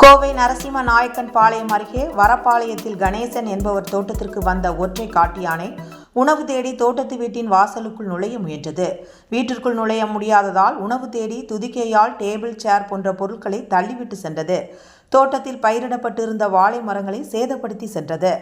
கோவை நரசிம்ம நாயக்கன் பாளையம் அருகே வரப்பாளையத்தில் கணேசன் என்பவர் தோட்டத்திற்கு வந்த ஒற்றை காட்டு யானை உணவு தேடி தோட்டத்து வீட்டின் வாசலுக்குள் நுழைய முயன்றது. வீட்டிற்குள் நுழைய முடியாததால் உணவு தேடி துதிக்கையால் டேபிள் சேர் போன்ற பொருட்களை தள்ளிவிட்டு சென்றது. தோட்டத்தில் பயிரிடப்பட்டிருந்த வாழை மரங்களை சேதப்படுத்தி சென்றது.